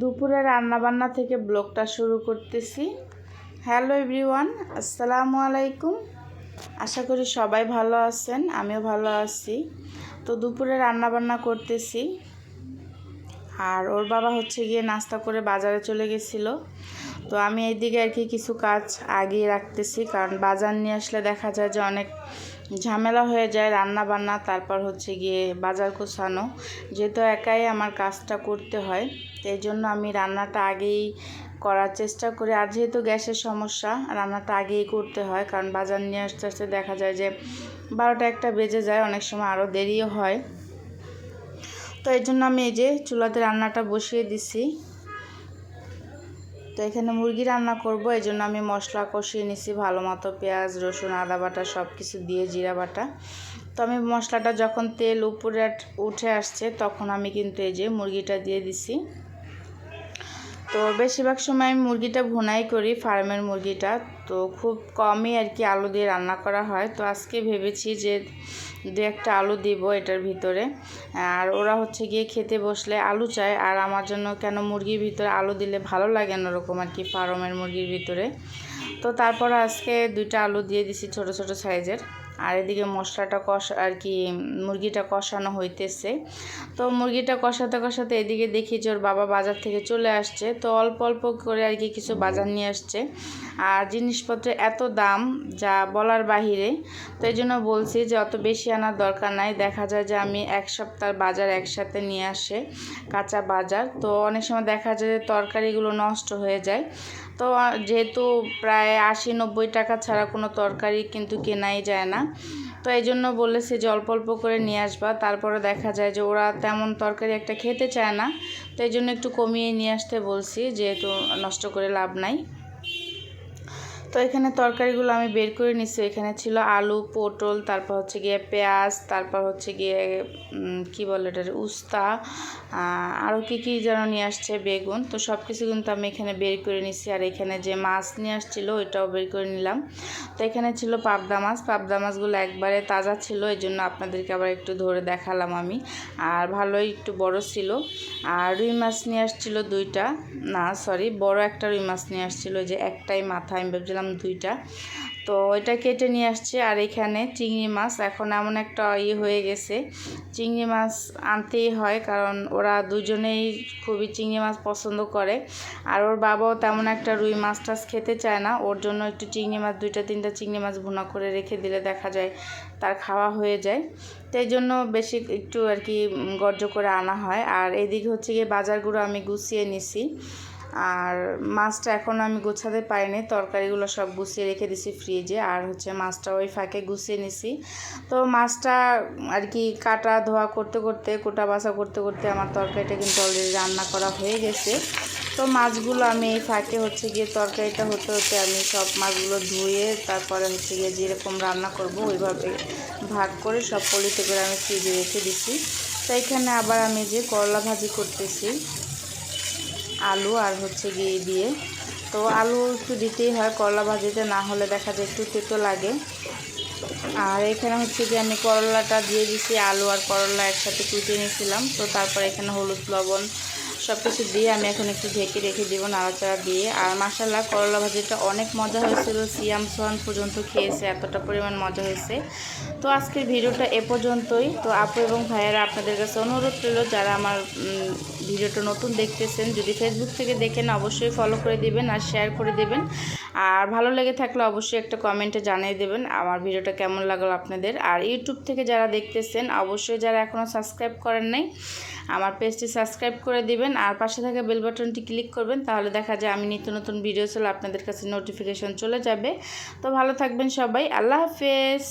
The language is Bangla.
দুপুরে রান্নাবান্না থেকে ব্লগটা শুরু করতেছি। হ্যালো এভরিওয়ান, আসসালামু আলাইকুম। আশা করি সবাই ভালো আছেন, আমিও ভালো আছি। তো দুপুরে রান্নাবান্না করতেছি। আর ওর বাবা হচ্ছে গিয়ে নাস্তা করে বাজারে চলে গেছিল। তো আমি এইদিকে আর কি কিছু কাজ আগিয়ে রাখতেছি, কারণ বাজার নিয়ে আসলে দেখা যায় যে অনেক ঝামেলা হয়ে যায় রান্না বান্না তারপর হচ্ছে গিয়ে বাজার গোছানো। যেহেতু একাই আমার কাজটা করতে হয় এই জন্য আমি রান্নাটা আগেই করার চেষ্টা করি। আর যেহেতু গ্যাসের সমস্যা, রান্নাটা আগেই করতে হয়, কারণ বাজার নিয়ে আসতে আসতে দেখা যায় যে বারোটা একটা বেজে যায়, অনেক সময় আরও দেরিও হয়। তো এই জন্য আমি এই যে চুলাতে রান্নাটা বসিয়ে দিছি। তো এখানে মুরগি রান্না করব এই জন্য আমি মশলা কষিয়ে নিছি, ভালো মতো পেঁয়াজ, রসুন, আদা বাটা সব কিছু দিয়ে জিরা বাটা। তো আমি মশলাটা যখন তেল উপরে উঠে আসছে, তখন আমি কিন্তু এই যে মুরগিটা দিয়ে দিছি। তো বেশিরভাগ সময় আমি মুরগিটা ভুনাই করি, ফার্মের মুরগিটা। তো খুব কমই আর কি আলু দিয়ে রান্না করা হয়। তো আজকে ভেবেছি যে দু একটা আলু দিব এটার ভিতরে। আর ওরা হচ্ছে গিয়ে খেতে বসলে আলু চায়। আর আমার জন্য কেন মুরগির ভিতরে আলু দিলে ভালো লাগে না ওরকম আর কি ফার্মের মুরগির ভিতরে। তো তারপর আজকে দুইটা আলু দিয়ে দিছি ছোট ছোট সাইজের। আর এদিকে মশলাটা কষা, আর কি মুরগিটা কষানো হইতেছে। তো মুরগিটা কষাতে কষাতে এদিকে দেখি যে ওর বাবা বাজার থেকে চলে আসছে। তো অল্প অল্প করে আর কি কিছু বাজার নিয়ে আসছে। আর জিনিসপত্রের এত দাম যা বলার বাহিরে, তো এই জন্য বলছি যে অত বেশি আনার দরকার নাই। দেখা যায় যে আমি এক সপ্তাহ বাজার একসাথে নিয়ে আসে কাঁচা বাজার। তো অনেক সময় দেখা যায় যে তরকারিগুলো নষ্ট হয়ে যায়। তো যেহেতু প্রায় আশি নব্বই টাকা ছাড়া কোনো তরকারি কিন্তু কেনাই যায় না। তো এই জন্য বলেছে যে অল্প অল্প করে নিয়ে আসবা। তারপরে দেখা যায় যে ওরা তেমন তরকারি একটা খেতে চায় না। তো এই জন্য একটু কমিয়ে নিয়ে আসতে বলছি, যেহেতু নষ্ট করে লাভ নাই। তো এখানে তরকারিগুলো আমি বের করে নিচ্ছি এখানে ছিল আলু, পটল, তারপর হচ্ছে গিয়ে পেঁয়াজ, তারপর হচ্ছে গিয়ে কি বলে এটা উস্তা আরও কী কী যেন নিয়ে আসছে বেগুন। তো সব কিছু কিন্তু আমি এখানে বের করে নিচ্ছি আর এখানে যে মাছ নিয়ে আসছিল, ওইটাও বের করে নিলাম। তো এখানে ছিল পাবদা মাছ। পাবদা মাছগুলো একবারে তাজা ছিল, এই জন্য আপনাদেরকে আবার একটু ধরে দেখালাম আমি। আর ভালোই একটু বড় ছিল। আর রুই মাছ নিয়ে আসছিল দুইটা। না সরি বড় একটা রুই মাছ নিয়ে আসছিল যে একটাই মাথা, আমি ভেবেছিলাম দুইটা। তো এটা কেটে নিয়ে আসছে, আর এখানে চিংড়ি মাছ। এখন এমন একটা ইয়ে হয়ে গেছে, চিংড়ি মাছ আনতেই হয়, কারণ ওরা দুজনেই খুবই চিংড়ি মাছ পছন্দ করে। আর ওর বাবাও তেমন একটা রুই মাছ টাছ খেতে চায় না, ওর জন্য একটু চিংড়ি মাছ, দুইটা, তিনটা চিংড়ি মাছ ভুনা করে রেখে দিলে দেখা যায় তার খাওয়া হয়ে যায়। তাই জন্য বেশি একটু আর কি গর্জ করে আনা হয়। আর এদিকে হচ্ছে গিয়ে বাজারগুলো আমি গুছিয়ে নিছি। আর মাছটা এখন আমি গোছাতে পারিনি, তরকারিগুলো সব গুছিয়ে রেখে দিছি ফ্রিজে আর হচ্ছে মাছটা ওই ফাঁকে গুছিয়ে নিছি। তো মাছটা আর কি কাটা ধোয়া করতে করতে, কোটা বাসা করতে করতে আমার তরকারিটা কিন্তু অলরেডি রান্না করা হয়ে গেছে। তো মাছগুলো আমি এই ফাঁকে হচ্ছে গিয়ে তরকারিটা হতে হতে আমি সব মাছগুলো ধুয়ে তারপরে হচ্ছে গিয়ে যেরকম রান্না করব ওইভাবে ভাগ করে সব পলিতে করে আমি ফ্রিজে রেখে দিছি। তো এখানে আবার আমি যে করলা ভাজি করতেছি আলু আর হচ্ছে গিয়ে দিয়ে। তো আলু একটু দিতেই হয়, করলা ভাজিতে না হলে দেখা যায় একটু তেতো লাগে। আর এখানে হচ্ছে কি আমি করলাটা দিয়ে দিছি, আলু আর করলা একসাথে কুটিয়ে নিয়েছিলাম। তো তারপর এখানে হলুদ লবণ সব কিছু দিয়ে আমি এখন একটু ঢেকে রেখে দেবো নাড়াচাড়া দিয়ে। আর মাসাল্লাহ করলা ভাজিটা অনেক মজা হয়েছিল। সিয়াম সোহান পর্যন্ত খেয়েছে, এতটা পরিমাণ মজা হয়েছে। তো আজকের ভিডিওটা এ পর্যন্তই। তো আপু এবং ভাইয়েরা আপনাদের কাছে অনুরোধ রইল, যারা আমার ভিডিওটা নতুন দেখতেছেন, যদি ফেসবুক থেকে দেখেন অবশ্যই ফলো করে দিবেন আর শেয়ার করে দেবেন। আর ভালো লেগে থাকলে অবশ্যই একটা কমেন্টে জানিয়ে দেবেন আমার ভিডিওটা কেমন লাগল আপনাদের। আর ইউটিউব থেকে যারা দেখতেছেন, অবশ্যই যারা এখনও সাবস্ক্রাইব করেন নাই, আমার পেজটি সাবস্ক্রাইব করে দিবেন আর পাশে থাকা বেল বাটনটি ক্লিক করবেন, তাহলে দেখা যায় আমি নিত্য নতুন ভিডিও চলে আপনাদের কাছে নোটিফিকেশন চলে যাবে। তো ভালো থাকবেন সবাই, আল্লাহ হাফেজ।